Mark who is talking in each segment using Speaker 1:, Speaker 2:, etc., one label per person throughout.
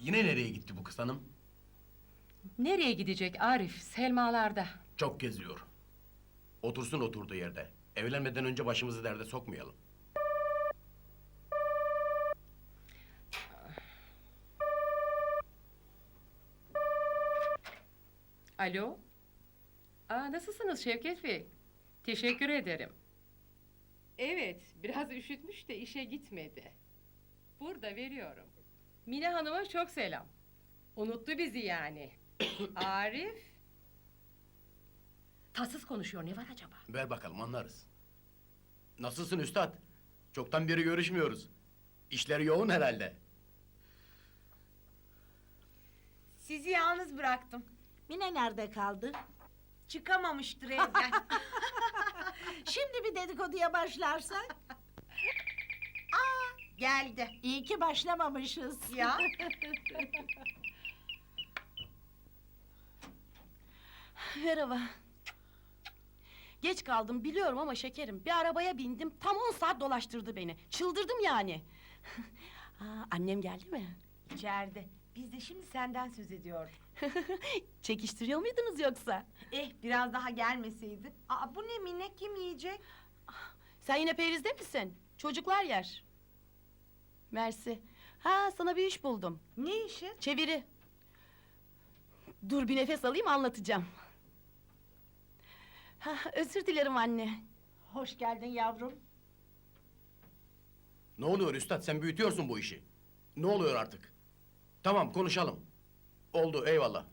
Speaker 1: Yine nereye gitti bu kız hanım?
Speaker 2: Nereye gidecek Arif? Selmalarda.
Speaker 1: Çok geziyor. Otursun oturduğu yerde. Evlenmeden önce başımızı derde sokmayalım.
Speaker 2: Alo? Aa, nasılsınız Şevket Bey? Teşekkür ederim. Evet, biraz üşütmüş de işe gitmedi. Burada veriyorum. Mine Hanım'a çok selam. Unuttu bizi yani. Arif? Tatsız konuşuyor, ne var acaba?
Speaker 1: Ver bakalım anlarız. Nasılsın üstad? Çoktan beri görüşmüyoruz. İşler yoğun herhalde.
Speaker 3: Sizi yalnız bıraktım.
Speaker 4: Mine nerede kaldı?
Speaker 3: Çıkamamıştır evden.
Speaker 4: Şimdi bir dedikoduya başlarsak.
Speaker 3: Geldi.
Speaker 4: İyi ki başlamamışız.
Speaker 3: Ya.
Speaker 5: Merhaba. Geç kaldım biliyorum ama şekerim. Bir arabaya bindim tam on saat dolaştırdı beni. Çıldırdım yani. Aa, annem geldi mi?
Speaker 3: İçeride. Biz de şimdi senden söz ediyorduk.
Speaker 5: Çekiştiriyor muydunuz yoksa?
Speaker 3: Eh biraz daha gelmeseydi. Aa bu ne Mine kim yiyecek?
Speaker 5: Sen yine perizde misin? Çocuklar yer. Mersi. Ha sana bir iş buldum.
Speaker 3: Ne işi?
Speaker 5: Çeviri. Dur bir nefes alayım anlatacağım. Ha, özür dilerim anne.
Speaker 4: Hoş geldin yavrum.
Speaker 1: Ne oluyor üstad sen büyütüyorsun bu işi. Ne oluyor artık? Tamam konuşalım. Oldu eyvallah.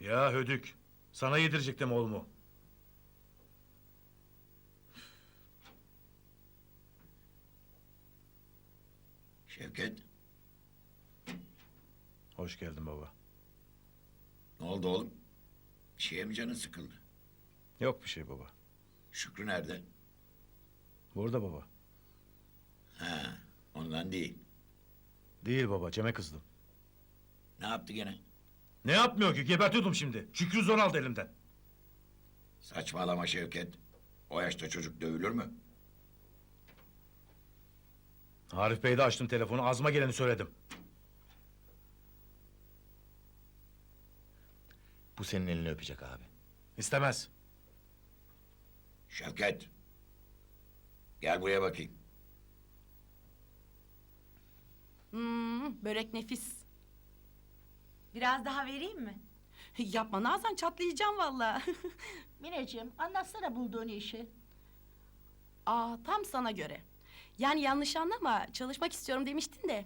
Speaker 6: Ya hödük. Sana yedirecektim oğlumu.
Speaker 7: Şevket,
Speaker 6: Hoş geldin baba.
Speaker 7: ne oldu oğlum? Bir şeye mi canın sıkıldı?
Speaker 6: Yok bir şey baba.
Speaker 7: Şükrü nerede?
Speaker 6: Burada baba.
Speaker 7: Ha, ondan değil.
Speaker 6: Değil baba Cem'e kızdım.
Speaker 7: Ne yaptı gene?
Speaker 6: Ne yapmıyor ki gebertiyordum şimdi. Şükrü zor aldı elimden.
Speaker 7: Saçmalama Şevket. O yaşta çocuk dövülür mü?
Speaker 6: Arif Bey'de açtım telefonu ağzıma geleni söyledim.
Speaker 8: Bu senin elini öpecek abi.
Speaker 6: İstemez.
Speaker 7: Şevket. Gel buraya bakayım.
Speaker 5: Hmm, börek nefis.
Speaker 3: Biraz daha vereyim mi?
Speaker 5: Yapma Nazan çatlayacağım vallahi.
Speaker 4: Mineciğim anlatsana bulduğun işi.
Speaker 5: Aa tam sana göre. Yani yanlış anlama çalışmak istiyorum demiştin de.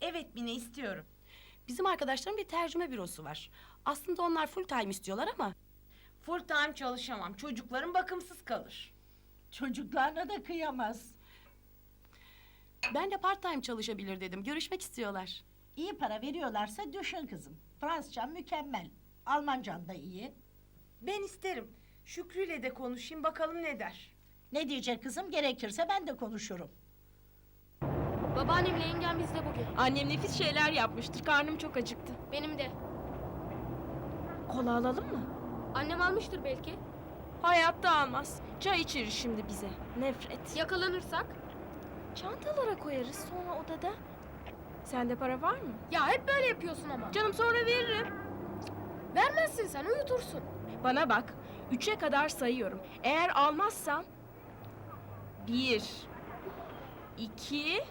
Speaker 3: Evet Mine istiyorum.
Speaker 5: Bizim arkadaşların bir tercüme bürosu var. Aslında onlar full time istiyorlar ama
Speaker 3: Full time çalışamam. Çocuklarım bakımsız kalır.
Speaker 4: Çocuklarına da kıyamaz.
Speaker 5: ben de part time çalışabilir dedim. Görüşmek istiyorlar.
Speaker 4: İyi para veriyorlarsa düşün kızım. Fransızcan mükemmel. Almancan da iyi.
Speaker 3: Ben isterim. Şükrü'yle de konuşayım bakalım ne der.
Speaker 4: Ne diyecek kızım gerekirse ben de konuşurum.
Speaker 9: Babaannemle yengem bizde bugün.
Speaker 5: Annem nefis şeyler yapmıştır. Karnım çok acıktı.
Speaker 9: Benim de.
Speaker 5: Kola alalım mı?
Speaker 9: Annem almıştır belki.
Speaker 5: Hayatta almaz. Çay içirir şimdi bize. Nefret.
Speaker 9: Yakalanırsak?
Speaker 5: Çantalara koyarız sonra odada. Sende para var mı?
Speaker 9: Ya hep böyle yapıyorsun ama.
Speaker 5: Canım sonra veririm.
Speaker 9: Vermezsin sen uyutursun.
Speaker 5: Bana bak. Üçe kadar sayıyorum. Eğer almazsan... Bir... iki...